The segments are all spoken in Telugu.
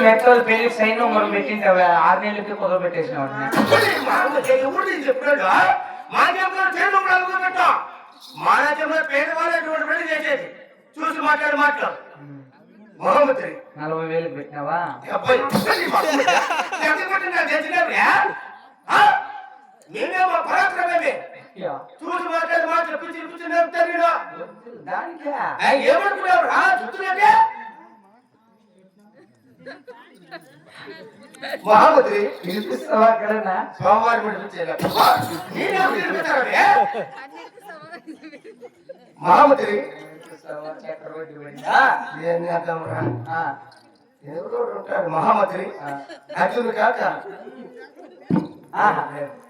మెత్తలు పెళ్ళి సైన్ మనం పెట్టింది ఆరు నెలలకి కుదర పెట్టేసిన మా రాజ్యంలో పేదవాళ్ళు ఎటువంటి పెళ్ళి చేసేది చూసి మాట్లాడి మాట్లాడు నలభై వేలకు పెట్టినావా? పరాక్రమమే చూసి మాట్లాడి మాట్లాడి పిచ్చి పిచ్చి ఎవరో ఆ. అర్జునుడు కాక.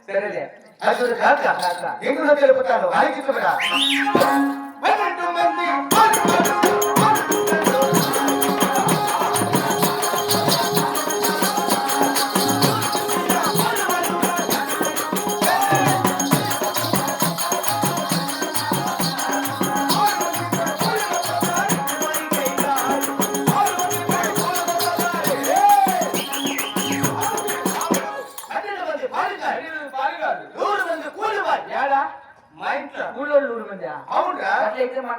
సరేలే. అర్జునుడు కాక. ఎందుకు తెలుపుతాను ఆలోచించరా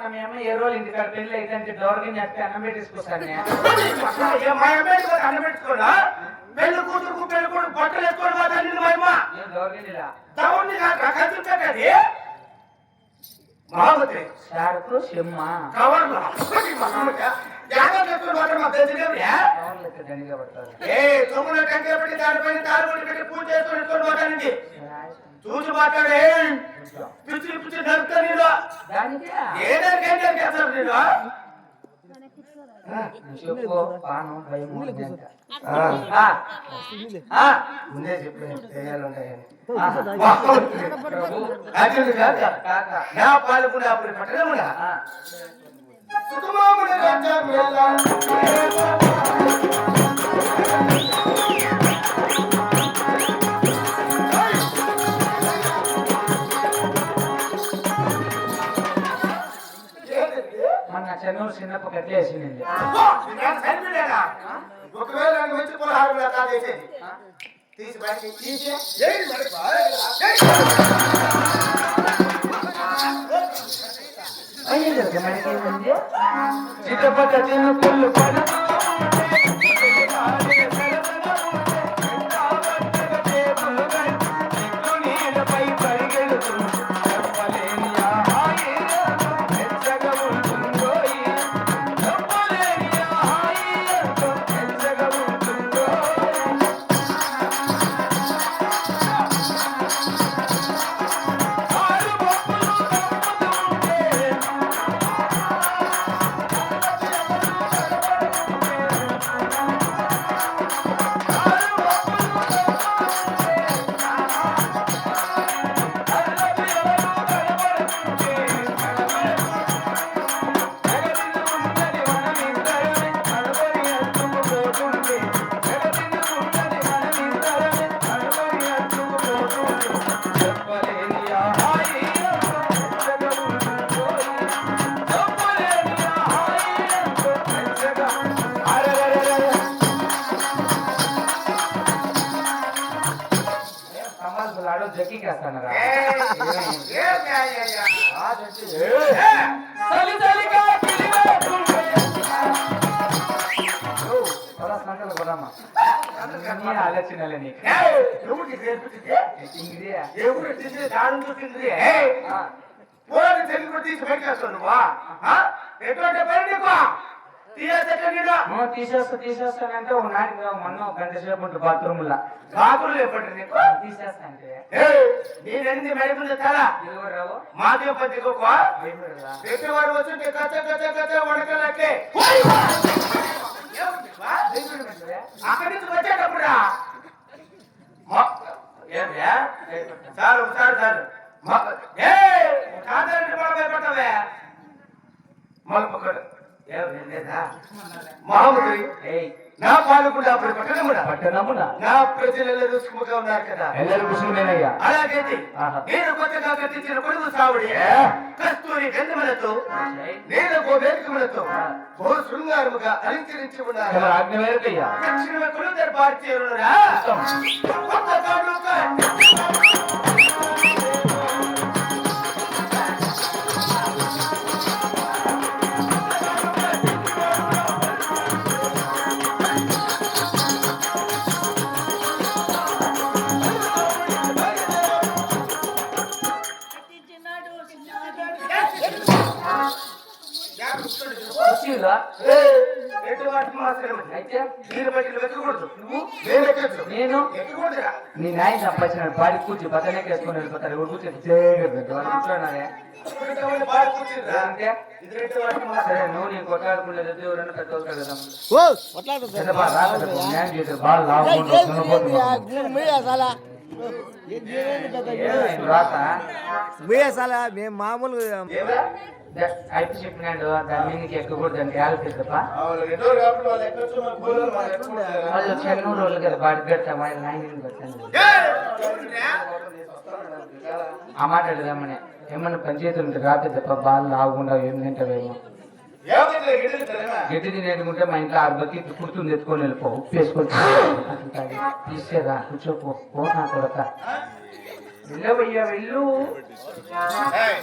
అట్లయితే మన మేము ఏ రోజు ఇంటికాడ పెళ్ళి అయితే అంటే డోర్కి చెప్పి అన్నం పెట్టేసుకొస్తాను అన్నం పెట్టుకోడా పెళ్ళి కూతురుకు పెళ్ళి కొడుకు బట్టలు ఎత్తుకోవడం షార్కు సిమ్మ కవర్లు. జాగ్రత్త ఎత్తుకుని మాత్రం మా ఏ? తొమ్మిది పెట్టి దానిపైన పెట్టి పూజ చేసుకొని ఎత్తుకొని పోతానండి. చూసి మాట్లాడే. పిచ్చి పిచ్చి నడుపుతా నేను ఏం చేస్తారు నేను చెప్పు పానం ఆ, ముందే చెప్పాను చేయాలున్నాయని నా పాలకుండా అప్పుడు చెన్నూరు చిన్నప్ప సరిపోలేదా? ఒకవేళ వచ్చి పదహారు వేల కాదేసేది తీసి బయటికి తీసి ఏయ్ నీ ఆలోచనలే నీకు. ఎవరికి. ఎవరు దాని చూసింది ఏయ్! ఆ, పోరాడి తెలుగు తీసి పెట్టేస్తావు నువ్వా? ఆ? ఎటువంటి పని నీకు? తీసేస్తా తీసేస్తానంటే రావు, మొన్న గంట సేపు ఉంటుంది బాత్రూమ్ లా. బాతులు ఎప్పటి నీకు తీసేస్తా అంటే. ఏయ్! నేనెంది ఇదిగో రావు మాదే పత్రిక భయపడరా పెట్టేవాడు వచ్చి కచ్చ కచ్చ కచ్చ వడకలకే అక్కడి నుంచి వచ్చేటప్పుడు? చాలు చాలు చాలు. ఏ భయపడతావే? మళ్ళీ మహాముద్రి నా పాలకుడు అప్పుడు పట్టణముడా? పట్టణముడా నా ప్రజలు ఎల్లరూ సుఖముగా ఉన్నారు కదా. ఎల్లరూ కుసుమేనయ్యా అలాగైతే నేను కొత్తగా కట్టించిన కొడుకు సావుడి కస్తూరి గంధములతో నీలకో వేదికములతో ఓ శృంగారముగా అలంకరించి ఉన్నారు ఆజ్ఞ వేరకయ్యా? దక్షిణ కొడుకు దర్బారు చేరునురా. కొత్త ఏ, ఎటువంటి మాత్రమే. అయితే దీని బట్టి వెతకూడదు నువ్వు నేను ఎక్కచ్చు నేను ఎక్కకూడదురా నీ నాయన సంపాదించిన పాడి కూర్చి బతనే వేసుకొని వెళ్ళిపోతారు ఎవరు కూర్చొని. సరే నువ్వు నేను కొట్లాడుకునేది ఎవరైనా పెద్ద అవుతారు కదా ఓ బాగా లాభం రాత మేము మామూలు అయితే చెప్పినాడు దాని మీదకి ఎక్కకూడదు అని ఆలోచిస్తప్ప వాళ్ళు వాళ్ళు కదా బాడి పెడతా వాళ్ళ ఆ మాట్లాడదామని ఏమన్నా పంచాయతీ ఉంటే రాత్రి తప్ప బాగా లాగకుండా ఏం తింటావేమో. గడ్డి తినేటుకుంటే మా ఇంట్లో ఆరు బకెట్ కుర్తుంది ఎత్తుకొని వెళ్ళిపో ఉప్పు వేసుకొని తీసేరా కూర్చోపో పో నా కొడక వెళ్ళవయ్యా వెళ్ళు ఏయ్.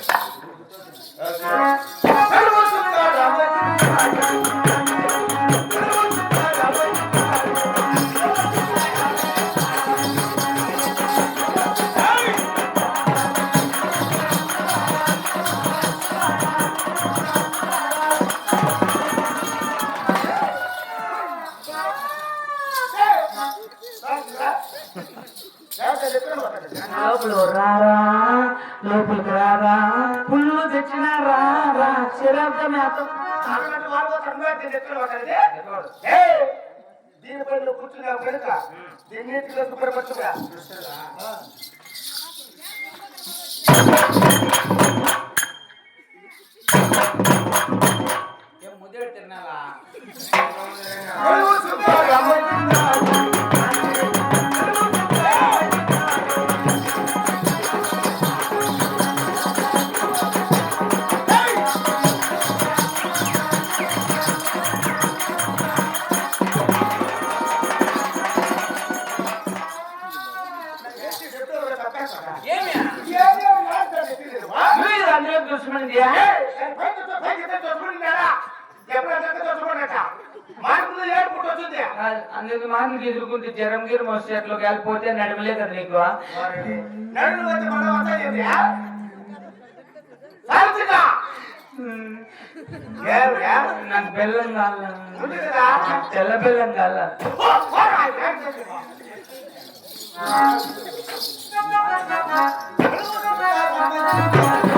లోపల రారా లోపలికి రారా పుల్లు తెచ్చిన రారా శరాబ్దం దీనిపై నువ్వు కూర్చున్నావు కనుక దీన్నిటిలో శుభ్రపరచుగా ముద్దేడు తిన్నావా? అందరూ దుష్మనిది అందుకు మాటలు ఎదుర్కొంటే జ్వరం గిరం వస్తే అట్లా వెళ్ళిపోతే నడవలే కదా నీకు? నాకు బెల్లం కాల తెల్ల బెల్లం కాల ఐ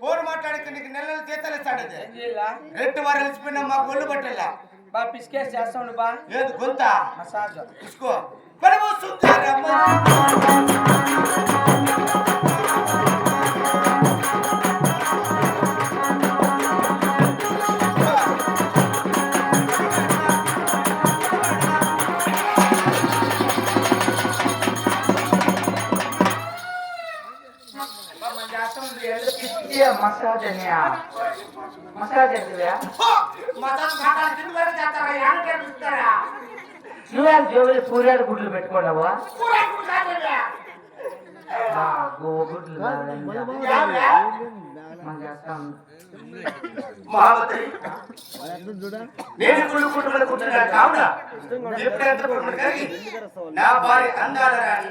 ఫోన్ మాట్లాడితే నీకు నెల నెల జీతాలు ఇస్తాడు అది. ఏం చేయాలా రెట్టు వారు కలిసిపోయినా మాకు ఒళ్ళు పట్టేలా. బా పిసికేసి చేస్తాను బా. ఏది గొంత? మసాజ్. తీసుకో పడవ సుందరమ్మ. మసాజ్ అని నువ్వే జోబులు పూరాడు గుడ్లు పెట్టుకోవడవా గోవ గుడ్లు కాదండి. మనం చేస్తాం కావున నా భార్య అందాల రాణి